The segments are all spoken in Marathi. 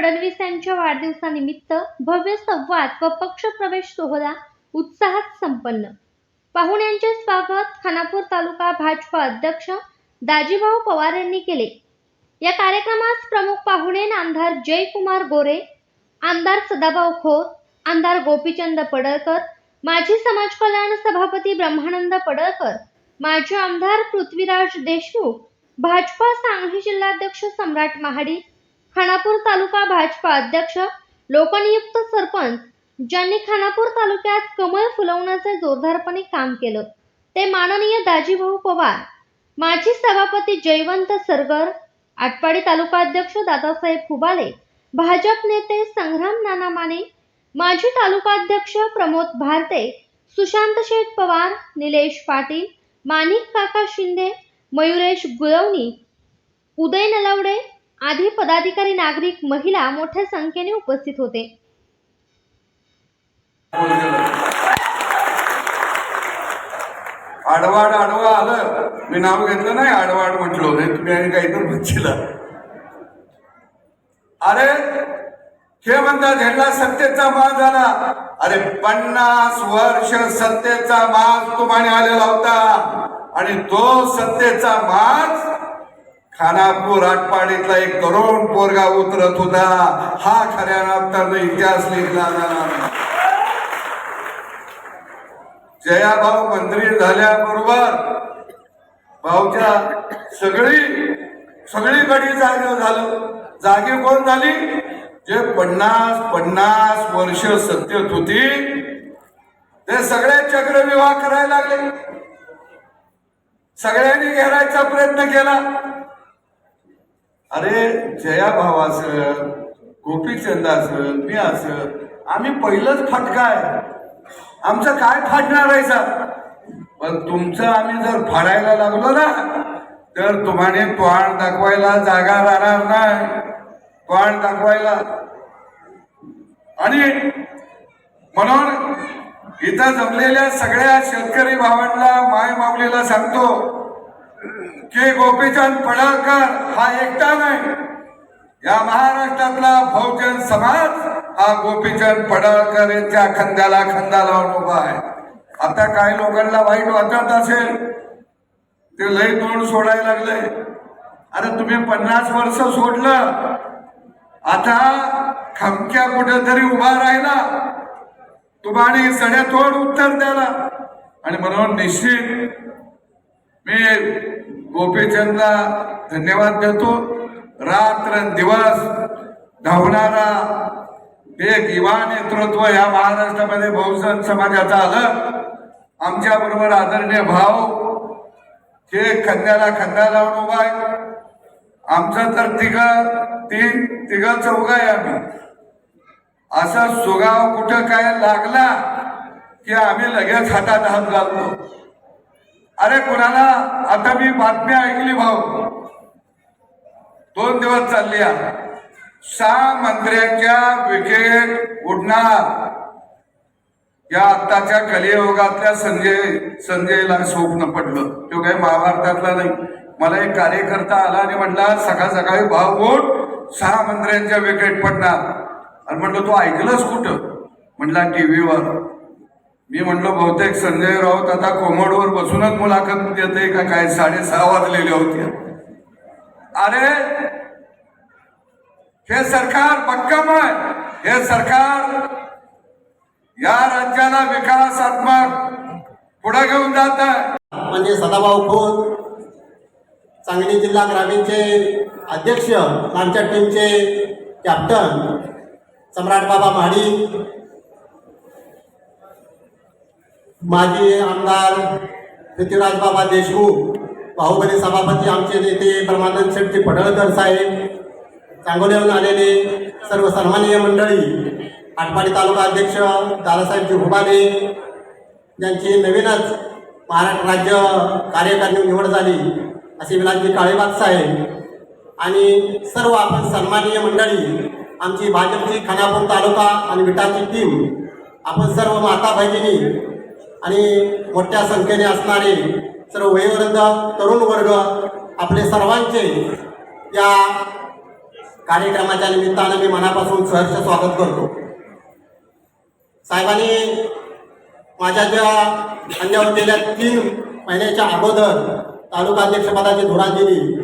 फडणवीस यांच्या वाढदिवसानिमित्त भव्य संवाद व पक्षप्रवेश सोहळा उत्साहात संपन्न. पाहुण्यांचे स्वागत खानापूर तालुका भाजपा अध्यक्ष दाजीभाऊ पवार यांनी केले. या कार्यक्रमास प्रमुख पाहुणे आमदार जयकुमार गोरे आमदार सदाभाऊ खोत आमदार गोपीचंद पडळकर माजी समाज कल्याण सभापती ब्रह्मानंद पडळकर माजी आमदार पृथ्वीराज देशमुख भाजपा सांगली जिल्हाध्यक्ष सम्राट महाडी खानापूर तालुका भाजपा अध्यक्ष लोकनियुक्त सरपंच ज्यांनी खानापूर तालुक्यात कमळ फुलवण्याचे जोरदारपणे काम केलं. ते माननीय दाजीभाऊ पवार माजी सभापती जयवंत सरगर आटपाडी तालुका अध्यक्ष दादासाहेब फुबाले भाजप नेते संग्राम नाना माने माजी तालुका अध्यक्ष प्रमोद भारते सुशांत शेठ पवार निलेश पाटील माणिक काका शिंदे मयुरेश गुळवणी उदय नलवडे आधी पदाधिकारी नागरिक महिला मोठ्या संख्येने उपस्थित होते. आडवाड आडवा आलं. मी नाव घेतलं नाही आडवाड म्हटलो. नाही तुम्ही आणि काहीतरी म्हणशील अरे हे म्हणतात ह्यांना सत्तेचा माज झाला. अरे पन्नास वर्ष सत्तेचा माज तुम्हाला आलेला होता. आणि तो सत्तेचा माज खानापूर आटपाडीतला एक तरुण पोरगा उतरत होता. हा खऱ्या अर्थानं इतिहास लिहिला जाणार. जयाभाऊ मंत्री झाल्याबरोबर भाऊच्या सगळी सगळीकडे जागे झालं. जागी कोण झाली? जे पन्नास पन्नास वर्ष सत्तेत होती ते सगळे चक्रविवाह करायला लागले. सगळ्यांनी घेरायचा प्रयत्न केला. अरे जया भावाचं गोपीचंदाचं मी असं आम्ही पहिलंच फटकाय आमचं काय फाटणार आहे सर? पण तुमचं आम्ही जर फाडायला लागलो ना तर तुम्हाला तोंड दाखवायला जागा राहणार नाही. तोंड दाखवायला. आणि म्हणून इथं जमलेल्या सगळ्या शेतकरी भावांना माय माऊलीला सांगतो की गोपीचंद पडळकर हा एकटा नाही. या महाराष्ट्रातला बहुजन समाज हा गोपीचंद पडळकर यांच्या खंद्याला खंदा लावून उभा आहे. आता काही लोकांना वाईट वाटत असेल ते लय तोंड सोडायला लागले. अरे तुम्ही पन्नास वर्ष सोडलं आता खमक्या कुठेतरी उभा राहिला. तुम्हाला सड्या तोड उत्तर द्याला आणि म्हणून निश्चित मी गोपीचंदला धन्यवाद देतो. रात्र दिवस धावणारा एक युवा नेतृत्व या महाराष्ट्रामध्ये बहुजन समाजाचं आलं. आमच्या बरोबर आदरणीय भाव हे खंद्याला खंदा लावून उभा आहे. आमचं तर तिघ तीन तिघ चौघ आहे आम्ही. असा सुगाव कुठं काय लागला की आम्ही लगेच हातात हात घालतो. अरे कुणाला? आता मी बातमी ऐकली भाऊ. दोन दिवस चालली सहा मंत्र्यांच्या विकेट उडणार. या आत्ताच्या कलियोगातल्या संजय संजयला स्वप्न पडलं. तो काही महाभारतातला नाही. मला एक कार्यकर्ता आला आणि म्हटला सकाळ सकाळी भाव बोट सहा मंत्र्यांच्या विकेट पडणार. आणि म्हटलं तू ऐकलंस कुठं? म्हटला टीव्हीवर. मी म्हणलो बहुतेक संजय राऊत आता कोमडवर बसूनच मुलाखत देते का? काय साडेसहा वाजलेल्या होत्या अरे हे सरकार भक्कम आहे. हे सरकार या राज्याला विकासात्मक पुढे घेऊन जात आहे. म्हणजे सदाभाऊ खोत सांगली जिल्हा ग्रामीणचे अध्यक्ष आमच्या टीमचे कॅप्टन सम्राट बाबा महाडी माजी आमदार पृथ्वीराज बाबा देशमुख बाहुबली सभापती आमचे नेते ब्रह्मानंद शेट्टी पडळकर साहेब सांगोल्याहून आलेले सर्व सन्माननीय मंडळी आटपाडी तालुका अध्यक्ष दादासाहेब हुबाले यांची नवीनच महाराष्ट्र राज्य कार्यकारिणी निवड झाली असे विलासजी काळेबाग साहेब आणि सर्व आपण सन्माननीय मंडळी आमची भाजपची खानापूर तालुका आणि विटाची टीम आपण सर्व माता भगिनी आणि मोठ्या संख्येने असणारे सर्व वयोवृद्ध तरुण वर्ग आपले सर्वांचे या कार्यक्रमाच्या निमित्तानं मी मनापासून सहर्ष स्वागत करतो. साहेबांनी माझ्या ज्या अन्यावर गेल्या तीन महिन्याच्या अगोदर तालुका अध्यक्षपदाची धुरा दिली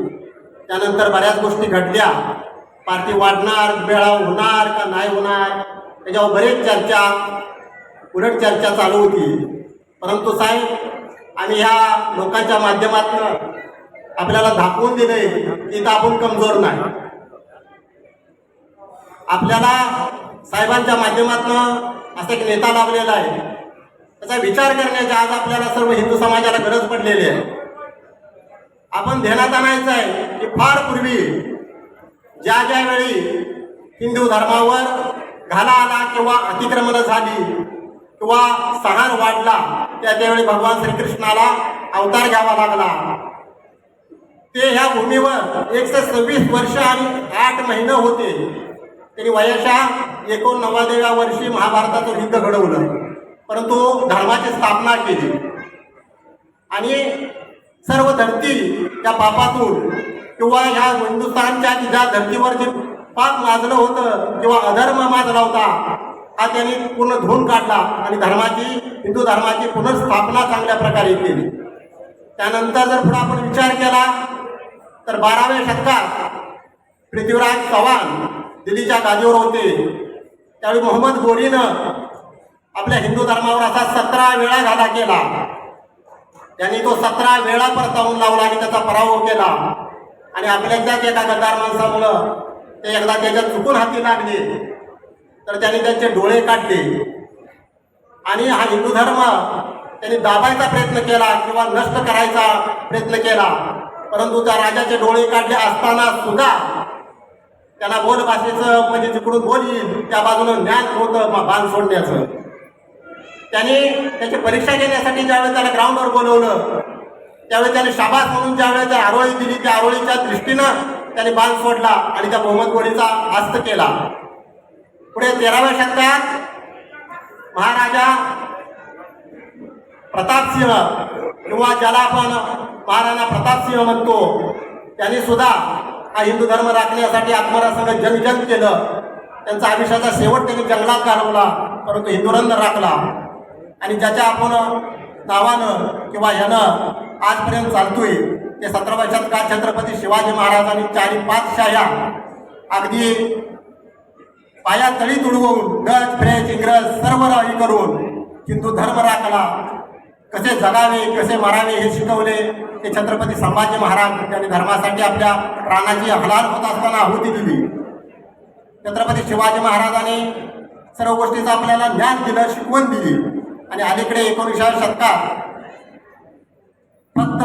त्यानंतर बऱ्याच गोष्टी घडल्या. पार्टी वाढणार वेळा होणार का नाही होणार त्याच्यावर बरेच चर्चा उलट चर्चा चालू होती. परंतु साहेब आणि ह्या लोकांच्या माध्यमातून आपल्याला दाखवून दिले की तर आपण कमजोर नाही. आपल्याला साहेबांच्या माध्यमातून असा एक नेता लाभलेला आहे. त्याचा विचार करण्याची आज आपल्याला सर्व हिंदू समाजाला गरज पडलेली आहे. आपण ध्यानात आणायचं आहे की फार पूर्वी ज्या ज्या वेळी हिंदू धर्मावर घाला आला किंवा अतिक्रमण झाली किंवा सहार वाढला त्या त्यावेळी भगवान श्रीकृष्णाला अवतार घ्यावा लागला. ते ह्या भूमीवर एकशे सव्वीस वर्ष आणि आठ महिने होते. त्यांनी वयाच्या एकोणनव्वदाव्या वर्षी महाभारताचं युद्ध घडवलं. परंतु धर्माची स्थापना केली. आणि सर्व धरती त्या पापातून किंवा ह्या हिंदुस्थानच्या ज्या धर्तीवर जे पाप माजलं होतं किंवा अधर्म माजला होता हा त्यांनी पूर्ण धुवून काढला आणि धर्माची हिंदू धर्माची पुनर्स्थापना चांगल्या प्रकारे केली. त्यानंतर जर पुढे आपण विचार केला तर बाराव्या शतकात पृथ्वीराज चव्हाण दिल्लीच्या गादीवर होते. त्यावेळी मोहम्मद गोरीनं आपल्या हिंदू धर्मावर असा सतरा वेळा घाला केला. त्यांनी तो सतरा वेळा परतावून लावला आणि त्याचा पराभव केला. आणि आपल्याच्याच एका गद्दार माणसामुळं ते एकदा त्याच्यात चुकून हाती लागले. तर त्यांनी त्यांचे डोळे काढले. आणि हा हिंदू धर्म त्यांनी दाबायचा प्रयत्न केला किंवा नष्ट करायचा प्रयत्न केला. परंतु त्या राजाचे डोळे काढले असताना सुद्धा त्याला बोल भाषेचं म्हणजे तिकडून बोल येईल त्या बाजूनं ज्ञान होतं बाण सोडण्याचं. त्याने त्याची परीक्षा घेण्यासाठी ज्यावेळेस त्याला ग्राउंडवर बोलवलं त्यावेळी त्याने शाबास म्हणून ज्यावेळेस त्या आरोळी दिली त्या आरोळीच्या दृष्टीनं त्याने बाण सोडला आणि त्या मोहम्मद गोळीचा हस्त केला. पुढे तेराव्या शतकात महाराजा प्रतापसिंह किंवा ज्याला आपण महाराणा प्रतापसिंह म्हणतो त्यांनी सुद्धा हा हिंदू धर्म राखण्यासाठी आत्मरासंग जनजन केलं. त्यांचा आयुष्याचा शेवट त्यांनी जंगलात घालवला परंतु हिंदुरंग राखला. आणि ज्याच्या आपण नावानं किंवा यानं आजपर्यंत चालतोय ते सतराव्या शतकात छत्रपती शिवाजी महाराजांनी चारी पाच शाह्या अगदी पाया तळी तुडवून डच फ्रेंच इंग्रज सर्व राही करून हिंदू धर्म राखला कसे जगावे कसे मारावे हे शिकवले ते छत्रपती संभाजी महाराज त्यांनी धर्मासाठी आपल्या प्राणाची हलाल होत असताना आहुती दिली. छत्रपती शिवाजी महाराजांनी सर्व गोष्टीचं आपल्याला ज्ञान दिलं शिकवण दिली. आणि अलीकडे एकोणीसाव्या शतकात फक्त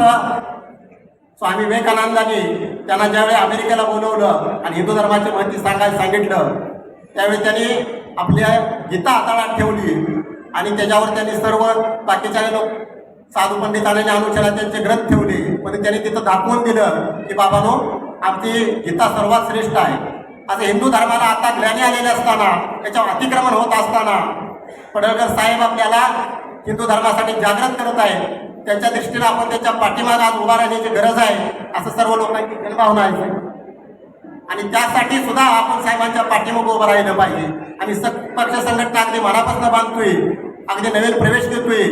स्वामी विवेकानंदांनी त्यांना ज्यावेळी अमेरिकेला बोलवलं आणि हिंदू धर्माची माहिती सांगायला सांगितलं त्यावेळी त्यांनी आपल्या गीता हाताळात ठेवली आणि त्याच्यावर त्यांनी सर्व बाकीच्या लोक साधू पंडितांनी अनुचरा त्यांचे ग्रंथ ठेवले. पण त्यांनी तिथं दाखवून दिलं की बाबानो आमची गीता सर्वात श्रेष्ठ आहे. आता हिंदू धर्माला आता ज्ञानी आलेले असताना त्याच्यावर अतिक्रमण होत असताना पडळकर साहेब आपल्याला हिंदू धर्मासाठी जागृत करत आहे त्यांच्या दृष्टीनं आपण त्याच्या पाठीमागे आज उभा राहण्याची गरज आहे. असं सर्व लोकांची जनभावना आहे. आणि त्यासाठी सुद्धा आपण साहेबांच्या पाठीमागे उभं राहिलं पाहिजे. आणि स पक्ष संघटना अगदी मनापासून बांधतोय. अगदी नवीन प्रवेश देतोय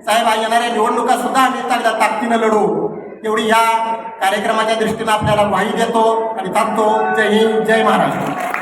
साहेब येणाऱ्या निवडणुका सुद्धा आम्ही चांगल्या ताकदीनं लढू. तेवढी या कार्यक्रमाच्या दृष्टीनं आपल्याला माहिती देतो आणि थांबतो. जय हिंद जय महाराष्ट्र.